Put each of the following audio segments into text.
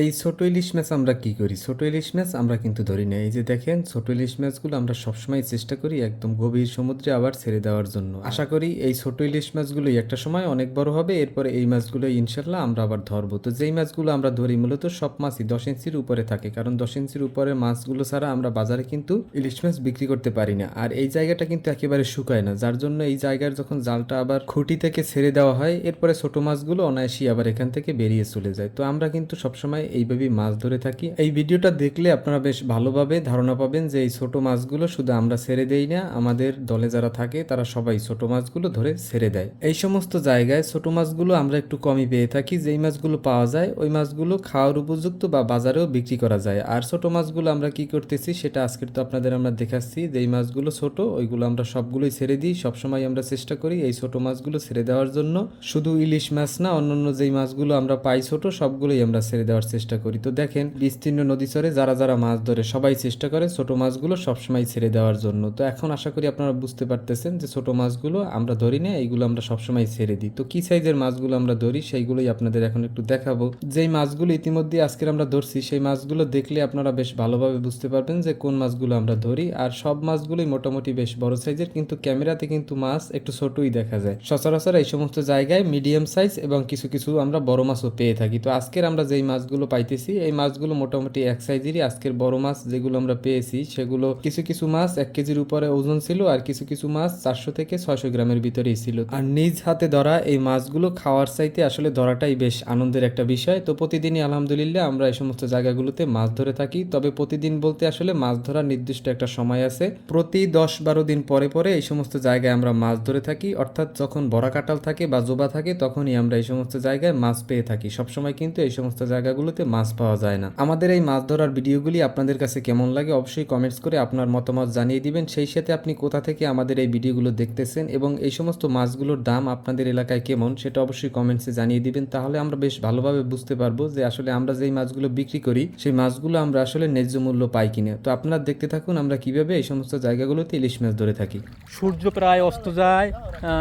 এই ছোট ইলিশ মাছ আমরা কি করি? ছোট ইলিশ মাছ আমরা কিন্তু ধরি না। এই যে দেখেন, ছোট ইলিশ মাছগুলো আমরা সবসময় চেষ্টা করি একদম গভীর সমুদ্রে আবার ছেড়ে দেওয়ার জন্য। আশা করি এই ছোট ইলিশ মাছগুলোই একটা সময় অনেক বড় হবে, এরপরে এই মাছগুলো ইনশাল্লাহ আমরা আবার ধরবো। তো যেই মাছগুলো আমরা ধরি মূলত সব মাছই দশ ইঞ্চির উপরে থাকে, কারণ দশ ইঞ্চির উপরে মাছগুলো ছাড়া আমরা বাজারে কিন্তু ইলিশ মাছ বিক্রি করতে পারি না। আর এই জায়গাটা কিন্তু একেবারে শুকায় না, যার জন্য এই জায়গার যখন জালটা আবার খুঁটি থেকে ছেড়ে দেওয়া হয়, এরপরে ছোট মাছগুলো অনায়াসই আবার এখান থেকে বেরিয়ে চলে যায়। তো আমরা কিন্তু সবসময় এইভাবেই মাছ ধরে থাকি। এই ভিডিওটা দেখলে আপনারা বেশ ভালোভাবে ধারণা পাবেন যে এই ছোট মাছগুলো শুধু আমরা ছেড়ে দেই না, আমাদের দলে যারা থাকে তারা সবাই ছোট মাছগুলো ধরে ছেড়ে দেয়। এই সমস্ত জায়গায় ছোট মাছগুলো আমরা একটু কমই পেয়ে থাকি। যেই মাছগুলো পাওয়া যায়, ওই মাছগুলো খাওয়ার উপযুক্ত বা বাজারেও বিক্রি করা যায়। আর ছোট মাছগুলো আমরা কি করতেছি, সেটা আজকের তো আপনাদের আমরা দেখাচ্ছি। যেই মাছগুলো ছোট, ওইগুলো আমরা সবগুলোই ছেড়ে দিই। সবসময় আমরা চেষ্টা করি এই ছোট মাছগুলো ছেড়ে দেওয়ার জন্য। শুধু ইলিশ মাছ না, অন্যান্য যেই মাছগুলো আমরা পাই ছোট, সবগুলোই আমরা ছেড়ে দেওয়ার করি। তো দেখেন, বিস্তীর্ণ নদী চরে যারা যারা মাছ ধরে সবাই চেষ্টা করে ছোট মাছগুলো সবসময় ছেড়ে দেওয়ার জন্য। তো এখন আশা করি আপনারা বুঝতে পারতেছেন যে ছোট মাছগুলো আমরা ধরি না, এইগুলো আমরা সবসময় ছেড়ে দিই। তো কি সাইজের মাছগুলো আমরা ধরি সেইগুলোই আপনাদের এখন একটু দেখাবো। যেই মাছগুলো ইতিমধ্যে আজকের আমরা ধরছি, সেই মাছগুলো দেখলে আপনারা বেশ ভালোভাবে বুঝতে পারবেন যে কোন মাছগুলো আমরা ধরি। আর সব মাছগুলোই মোটামুটি বেশ বড় সাইজের কিন্তু ক্যামেরাতে কিন্তু মাছ একটু ছোটই দেখা যায়। সচরাচর এই সমস্ত জায়গায় মিডিয়াম সাইজ এবং কিছু কিছু আমরা বড় মাছও পেয়ে থাকি। তো আজকের আমরা যেই মাছগুলো পাইতেছি। এই মাছগুলো মোটামুটি এক সাইজেরই। আজকের বড় মাছ যেগুলো আমরা পেয়েছি, সেগুলো কিছু কিছু মাছ এক কেজির উপরে ওজন ছিল আর কিছু কিছু মাছ চারশো থেকে ছয়শো গ্রামের ভিতরেই ছিল। আর নিজ হাতে ধরা এই মাছগুলো খাওয়ার চাইতে আসলে ধরাটাই বেশ আনন্দের একটা বিষয়। তো প্রতিদিনই আলহামদুলিল্লাহ আমরা এই সমস্ত জায়গাগুলোতে মাছ ধরে থাকি। তবে প্রতিদিন বলতে আসলে মাছ ধরার নির্দিষ্ট একটা সময় আছে। প্রতি দশ বারো দিন পরে পরে এই সমস্ত জায়গায় আমরা মাছ ধরে থাকি। অর্থাৎ যখন বড়া কাটাল থাকে বা জোবা থাকে, তখনই আমরা এই সমস্ত জায়গায় মাছ পেয়ে থাকি। সবসময় কিন্তু এই সমস্ত জায়গাগুলোতে মাছ পাওয়া যায় না। আমাদের এই মাছ ধরার ভিডিওগুলি আপনাদের কাছে কেমন লাগে অবশ্যই কমেন্টস করে আপনার মতামত জানিয়ে দিবেন। সেই সাথে আপনি কোথা থেকে আমাদের এই ভিডিওগুলো দেখতেছেন এবং এই সমস্ত মাছগুলোর দাম আপনাদের এলাকায় কেমন সেটা অবশ্যই কমেন্টসে জানিয়ে দিবেন। তাহলে আমরা বেশ ভালোভাবে বুঝতে পারব যে আসলে আমরা যেই মাছগুলো বিক্রি করি, সেই মাছগুলো আমরা আসলে ন্যায্য মূল্য পাই কিনা। তো আপনারা দেখতে থাকুন, আমরা কীভাবে এই সমস্ত জায়গাগুলোতে ইলিশ মাছ ধরে থাকি। সূর্য প্রায় অস্ত যায়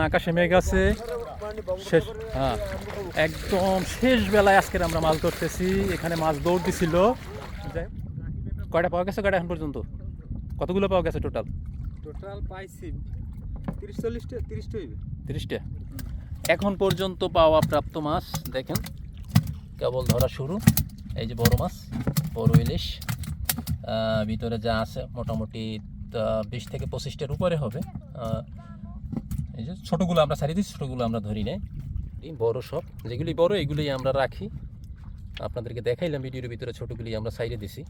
আকাশে মেঘ আছে। শেষ হ্যাঁ একদম শেষ বেলায় আজকের আমরা মাছ ধরতেছি এখানে মাছ দৌড় দিছিল। কয়টা পাওয়া গেছে কয়টা এখন পর্যন্ত? কতগুলো পাওয়া গেছে টোটাল টোটাল পাইছি তিরিশ চল্লিশটা তিরিশটা হইবে। তিরিশটা। এখন পর্যন্ত পাওয়া প্রাপ্ত মাছ দেখেন কেবল ধরা শুরু। এই যে বড় মাছ বড় ইলিশ। ভিতরে যা আছে মোটামুটি বিশ থেকে পঁচিশটার উপরে হবে। এই যে ছোটোগুলো আমরা ছাড়িয়ে দিচ্ছি, ছোটোগুলো আমরা ধরি নেই। এই বড়ো সব, যেগুলি বড়ো, এগুলি আমরা রাখি। আপনাদেরকে দেখাইলাম, ভিডিওর ভিতরে ছোটোগুলি আমরা সাইডে দিছি।